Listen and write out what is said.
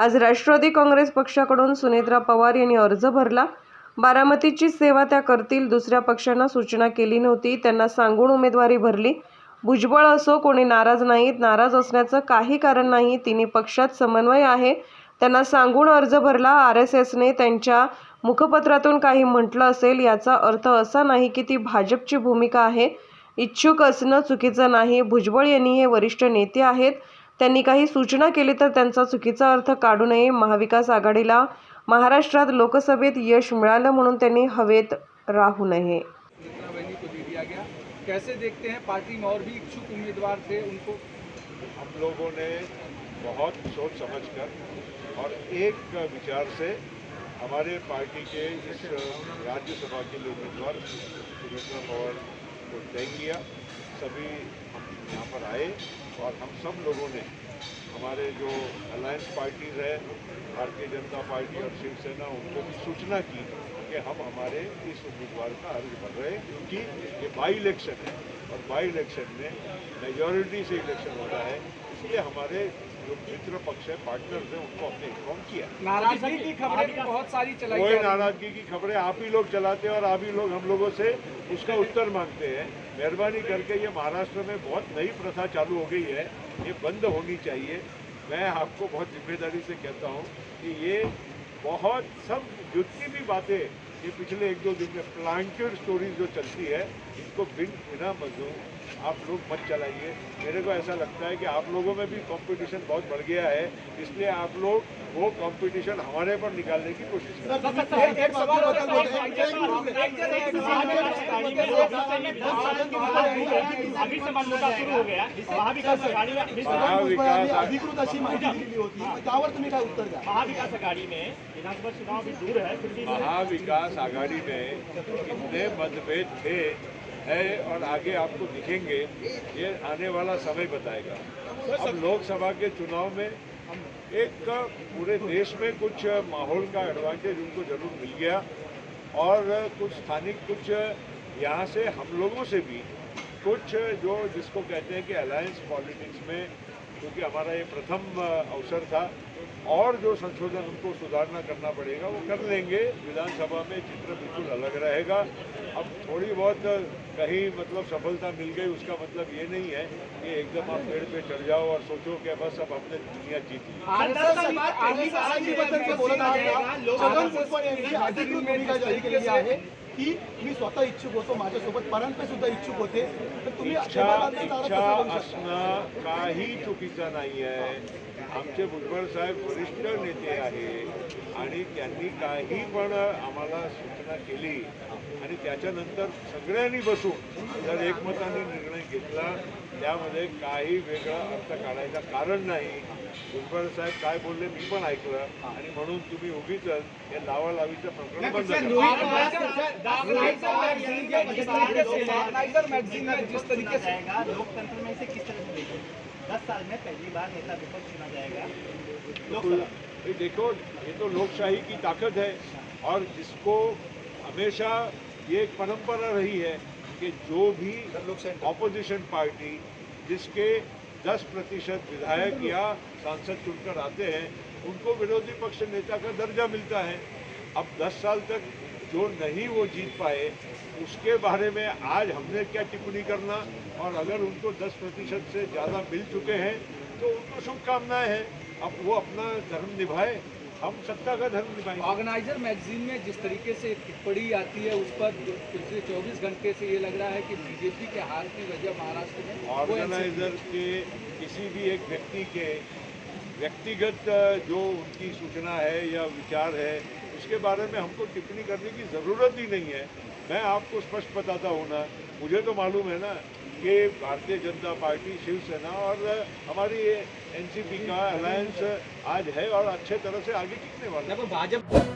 आज राष्ट्रवादी काँग्रेस पक्षाकडून सुनेत्रा पवार यांनी अर्ज भरला. बारामतीची सेवा त्या करतील दुसऱ्या पक्षांना सूचना केली नव्हती त्यांना सांगून उमेदवारी भरली. भुजबळ असो कोणी नाराज नाहीत. नाराज असण्याचं काही कारण नाही तिन्ही पक्षात समन्वय आहे. त्यांना सांगून अर्ज भरला. आर एस एसने त्यांच्या मुखपत्रातून काही म्हटलं असेल याचा अर्थ असा नाही की ती भाजपची भूमिका आहे. इच्छुक असणं चुकीचं नाही. भुजबळ यांनी हे वरिष्ठ नेते आहेत. त्यांनी काही सूचना केली तर त्यांचा चुकीचा अर्थ काढू नये. महाविकास आघाडीला महाराष्ट्रात लोकसभेत यश मिळालं म्हणून त्यांनी हवेत राहू नये. कैसे देखते हैं? पार्टी में और भी इच्छुक उम्मीदवार थे उनको। हम लोगों ने बहुत सोच समझकर और एक विचार से हमारे पार्टी के इस राज्यसभा के लिए उम्मीदवार सुमित्रा पवार को तय किया। सभी हम यहाँ पर आए और हम सब लोगों ने हमारे जो अलायंस पार्टीज़ है भारतीय जनता पार्टी और शिवसेना, उनको भी सूचना की कि हम हमारे इस उम्मीदवार का अर्ज़ भर रहे क्योंकि ये बाई इलेक्शन है और बाई इलेक्शन में मेजॉरिटी से इलेक्शन होता है। इसलिए हमारे जो मित्र पक्ष है पार्टनर्स हैं उनको हमने इन्फॉर्म किया। नाराज़गी की खबरें भी बहुत सारी चलाई कोई। नाराज़गी की खबरें आप ही लोग चलाते हैं और आप ही लोग हम लोगों से उसका उत्तर मांगते हैं। मेहरबानी करके ये महाराष्ट्र में बहुत नई प्रथा चालू हो गई है। ये बंद होनी चाहिए। मैं आपको बहुत ज़िम्मेदारी से कहता हूँ कि ये बहुत सब जितनी भी बातें ये पिछले एक दो दिन में प्लांटेड स्टोरीज जो चलती है इनको बिन बिना मजदूर आप लोग मत चलाइए। मेरे को ऐसा लगता है कि आप लोगों में भी कंपटीशन बहुत बढ़ गया है इसलिए आप लोग वो कंपटीशन हमारे पर निकालने की कोशिश करें। एक एक सवाल होता अभी से मनमुटा सुरू हो गया। महाविकास आघाड़ी में विधानसभा चुनाव भी दूर है महाविकास आघाड़ी में कितने मतभेद थे, है और आगे आपको दिखेंगे, ये आने वाला समय बताएगा। अब लोकसभा के चुनाव में एक पूरे देश में कुछ माहौल का एडवांटेज उनको ज़रूर मिल गया और कुछ स्थानिक, कुछ यहाँ से हम लोगों से भी कुछ जो जिसको कहते हैं कि अलायंस पॉलिटिक्स में क्योंकि हमारा ये प्रथम अवसर था। और जो संशोधन उनको सुधारना करना पड़ेगा वो कर लेंगे। विधानसभा में चित्र बिल्कुल अलग रहेगा। अब थोड़ी बहुत कहीं मतलब सफलता मिल गई उसका मतलब ये नहीं है कि एकदम आप पेड़ पे चढ़ जाओ और सोचो कि बस अब हमने दुनिया जीत ली। की मी स्वतः इच्छुक होतो माझ्यासोबत परांपे सुद्धा इच्छुक होते. तर तुम्ही असणं काही चुकीचा नाही आहे आमचे भुजबळ साहेब वरिष्ठ नेते आहे आणि त्यांनी काही पण आम्हाला सूचना केली. आणि त्याच्यानंतर सगळ्यांनी बसून जर एकमताने निर्णय घेतला त्यामध्ये काही वेगळा अर्थ काढायचं कारण नाही. भुजबळ साहेब काय बोलले मी पण ऐकलं. आणि म्हणून तुम्ही उगीच हे लावालावीचं प्रकरण बंद करा. ऑर्गेनाइजर मैगजीन में जिस तरीके से जाएगा लोकतंत्र में इसे किस तरह से देखें? दस साल में पहली बार नेता विपक्ष चुना जाएगा। लोकसभा। ये देखो ये तो लोकशाही की ताकत है। और जिसको हमेशा ये एक परंपरा रही है कि जो भी ऑपोजिशन पार्टी जिसके 10 प्रतिशत विधायक या सांसद चुनकर आते हैं, उनको विरोधी पक्ष नेता का दर्जा मिलता है। अब 10 साल तक जो नहीं वो जीत पाए, उसके बारे में आज हमने क्या टिप्पणी करना? और अगर उनको 10 प्रतिशत से ज़्यादा मिल चुके हैं तो उनको शुभकामनाएँ हैं। अब वो अपना धर्म निभाए। हम सत्ता का धर्म निभाएँगे। ऑर्गेनाइजर मैगजीन में जिस तरीके से टिप्पणी आती है उस पर पिछले 24 घंटे से ये लग रहा है कि बीजेपी के हार की वजह महाराष्ट्र में ऑर्गेनाइजर के किसी भी एक व्यक्ति के व्यक्तिगत जो उनकी सूचना है या विचार है उसके बारे में हमको टिप्पणी करने की ज़रूरत ही नहीं है। मैं आपको स्पष्ट बताता हूँ ना मुझे तो मालूम है ना कि भारतीय जनता पार्टी शिवसेना और हमारी एनसीपी का अलायंस आज है और अच्छे तरह से आगे टिकने वाला है भाजपा